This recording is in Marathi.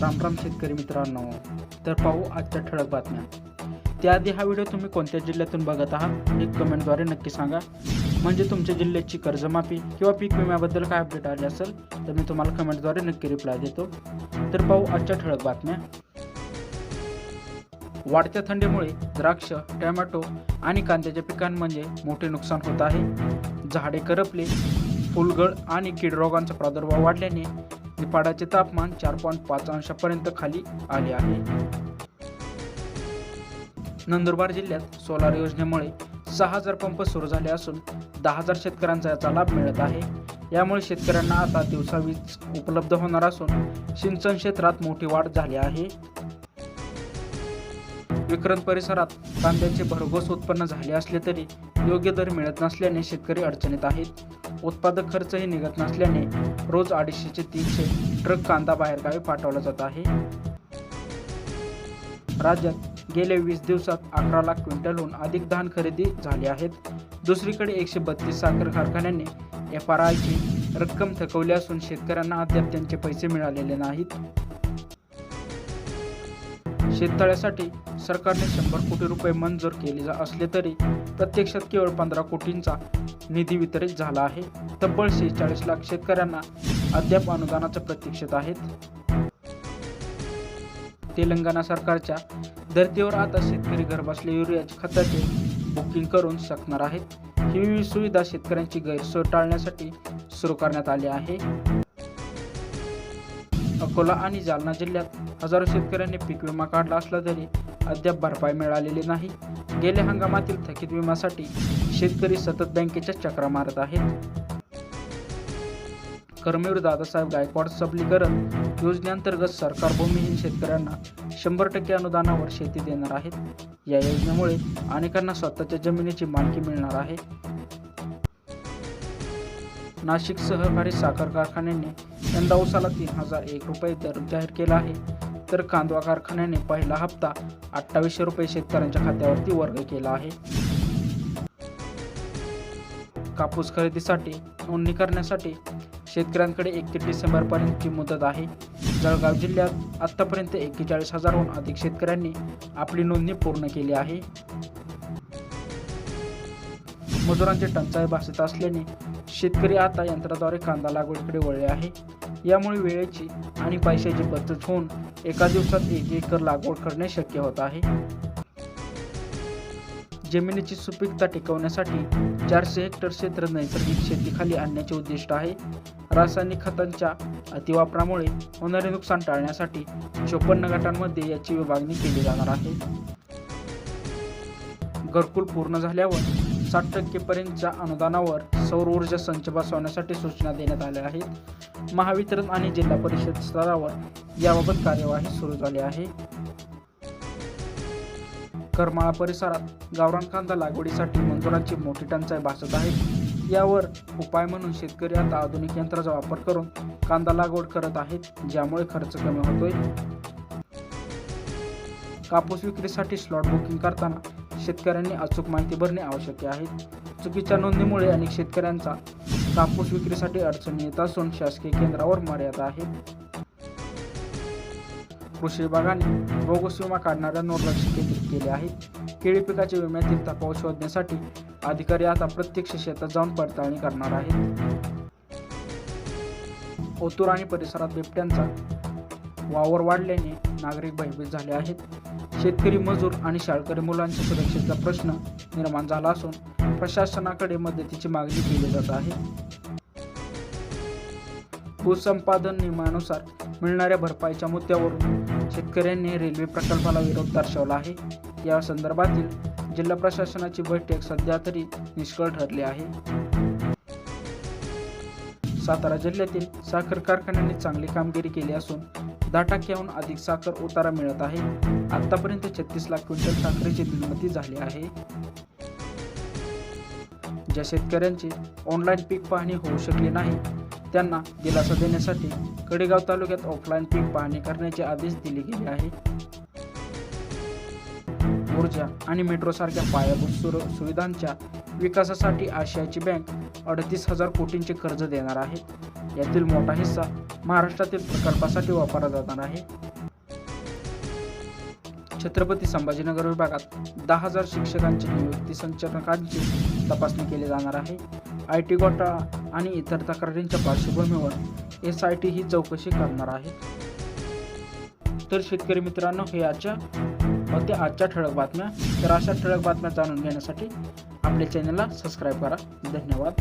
राम राम शेतकरी मित्रांनो तर पाहू आजच्या ठळक बातम्या. त्याआधी हा व्हिडिओ तुम्ही कोणत्या जिल्ह्यातून बघत आहात हे कमेंटद्वारे नक्की सांगा. म्हणजे तुमच्या जिल्ह्याची कर्जमाफी किंवा पीक विम्याबद्दल काय अपडेट आले असेल तर मी तुम्हाला कमेंटद्वारे नक्की रिप्लाय देतो. तर पाहू आजच्या ठळक बातम्या. वाढत्या थंडीमुळे द्राक्ष टोमॅटो आणि कांद्याच्या पिकांमध्ये मोठे नुकसान होत आहे. झाडे करपले फुलगळ आणि कीड रोगांचा प्रादुर्भाव वाढल्याने निफाडाचे तापमान चार पॉईंट पाच अंशापर्यंत खाली आले आहे. नंदुरबार जिल्ह्यात सोलार योजनेमुळे सहा हजार पंप सुरू झाले असून दहा हजार शेतकऱ्यांचा याचा लाभ मिळत आहे. यामुळे शेतकऱ्यांना आता दिवसा वीज उपलब्ध होणार असून सिंचन क्षेत्रात मोठी वाढ झाली आहे. विक्रम परिसरात कांद्याचे भरघोस उत्पन्न झाले असले तरी योग्य दर मिळत नसल्याने शेतकरी अडचणीत आहेत. उत्पादक खर्चही निघत नसल्याने रोज अडीचशे ते तीनशे ट्रक कांदा बाहेरगावी पाठवला जात आहे. राज्यात गेल्या वीस दिवसात अकरा लाख क्विंटलहून अधिक धान खरेदी झाली आहेत. दुसरीकडे एकशे बत्तीस साखर कारखान्यांनी एफ आर आयची रक्कम थकवली असून शेतकऱ्यांना अद्याप त्यांचे पैसे मिळालेले नाहीत. शेततळ्यासाठी सरकारने शंभर कोटी रुपये मंजूर केले असले तरी प्रत्यक्षात केवळ पंधरा कोटींचा निधी वितरित झाला आहे. तब्बल शेहेचाळीस लाख शेतकऱ्यांना अद्याप अनुदानाच्या प्रतीक्षेत आहेत. तेलंगणा सरकारच्या धर्तीवर आता शेतकरी घरबसल्या युरियाच्या खताचे बुकिंग करून शकणार आहेत. ही विविध सुविधा शेतकऱ्यांची गैरसोय टाळण्यासाठी सुरू करण्यात आली आहे. अकोला आणि जालना जिल्ह्यात हजारो शेतकऱ्यांनी पीक विमा काढला असला तरी अद्याप भरपाई मिळालेली नाही. गेल्या हंगामातील थकीत विम्यासाठी शेतकरी सतत बँकेच्या चक्रा मारत आहेत. कर्मवीर दादासाहेब गायकवाड सबलीकरण योजनेअंतर्गत सरकार भूमिहीन शेतकऱ्यांना शंभर टक्के अनुदानावर शेती देणार आहेत. या योजनेमुळे अनेकांना स्वतःच्या जमिनीची मालकी मिळणार आहे. नाशिक सहकारी साखर कारखान्याने यंदा उसाला तीन हजार एक रुपये दर जाहीर केला आहे. तर कांदवा कारखान्याने पहिला हप्ता अठ्ठावीसशे रुपये शेतकऱ्यांच्या खात्यावरती वर्ग केला आहे. कापूस खरेदीसाठी नोंदणी करण्यासाठी शेतकऱ्यांकडे एकतीस डिसेंबरपर्यंतची मुदत आहे. जळगाव जिल्ह्यात आत्तापर्यंत एक्केचाळीस हजारहून अधिक शेतकऱ्यांनी आपली नोंदणी पूर्ण केली आहे. मजुरांची टंचाई भासत असल्याने शेतकरी आता यंत्राद्वारे कांदा लागवडीकडे वळले आहे. यामुळे वेळेची आणि पैशाची बचत होऊन एका दिवसात एक एकर लागवड करणे शक्य होत आहे. जमिनीची सुपीकता टिकवण्यासाठी चारशे हेक्टर क्षेत्र नैसर्गिक शेतीखाली आणण्याचे उद्दिष्ट आहे. रासायनिक खतांच्या अतिवापरामुळे होणारे नुकसान टाळण्यासाठी चोपन्न गटांमध्ये याची विभागणी केली जाणार आहे. घरकुल पूर्ण झाल्यावर साठ टक्केपर्यंतच्या अनुदानावर सौर ऊर्जा संच बसवण्यासाठी सूचना देण्यात आल्या आहेत. महावितरण आणि जिल्हा परिषद स्तरावर याबाबत कार्यवाही सुरू झाली आहे. करमाळा परिसरात गावरान कांदा लागवडीसाठी मजुरांची मोठी टंचाई भासत आहे. यावर उपाय म्हणून शेतकरी आता आधुनिक यंत्राचा वापर करून कांदा लागवड करत आहेत ज्यामुळे खर्च कमी होतोय. कापूस विक्रीसाठी स्लॉट बुकिंग करताना शेतकऱ्यांनी अचूक माहिती भरणे आवश्यक आहे. चुकीच्या नोंदणीमुळे अनेक शेतकऱ्यांचा कापूस विक्रीसाठी अडचणी येत असून शासकीय केंद्रावर मर्यादा आहे कृषी विभागाने बोगस विमा काढणाऱ्यांवर लक्ष केंद्रित केले आहे केळी पिकाच्या विम्यातील तफावत शोधण्यासाठी अधिकारी आता प्रत्यक्ष शेतात जाऊन पडताळणी करणार आहेत. ओतूर आणि परिसरात बिबट्यांचा वावर वाढल्याने नागरिक भयभीत झाले आहेत. शेतकरी मजूर आणि शाळकरी मुलांच्या सुरक्षेचा प्रश्न निर्माण झाला असून प्रशासनाकडे मदतीची मागणी केली जात आहे. भूसंपादन नियमानुसार मिळणाऱ्या भरपाईच्या मुद्द्यावरून शेतकऱ्यांनी रेल्वे प्रकल्पाला विरोध दर्शवला आहे. या संदर्भातील जिल्हा प्रशासनाची बैठक सध्या तरी निष्फळ ठरली आहे. सातारा जिल्ह्यातील साखर कारखान्यांनी चांगली कामगिरी केली असून दहा टक्क्याहून अधिक साखर उतारा मिळत आहे. आतापर्यंत छत्तीस लाख क्विंटल साखरेची निर्मिती झाली आहे. ज्या शेतकऱ्यांची ऑनलाईन पीक पाहणी होऊ शकली नाही त्यांना दिलासा देण्यासाठी कडेगाव तालुक्यात ऑफलाईन पीक पाहणी करण्याचे आदेश दिले गेले आहे ऊर्जा आणि मेट्रो सारख्या पायाभूत सुर सुविधांच्या विकासासाठी आशियाची बँक अडतीस हजार कोटींचे कर्ज देणार आहे. यातील मोठा हिस्सा महाराष्ट्रातील प्रकल्पासाठी वापरला जाणार आहे. छत्रपती संभाजीनगर विभागात दहा हजार शिक्षकांची नियुक्ती संचालकांची तपासणी केली जाणार आहे. आय टी घोटाळा आणि इतर तक्रारींच्या पार्श्वभूमीवर एस आय टी ही चौकशी करणार आहे. तर शेतकरी मित्रांनो हे आजच्या होत्या आजच्या ठळक बातम्या तर अशा ठळक बातम्या जाणून घेण्यासाठी आपल्या चॅनलला सबस्क्राईब करा. धन्यवाद.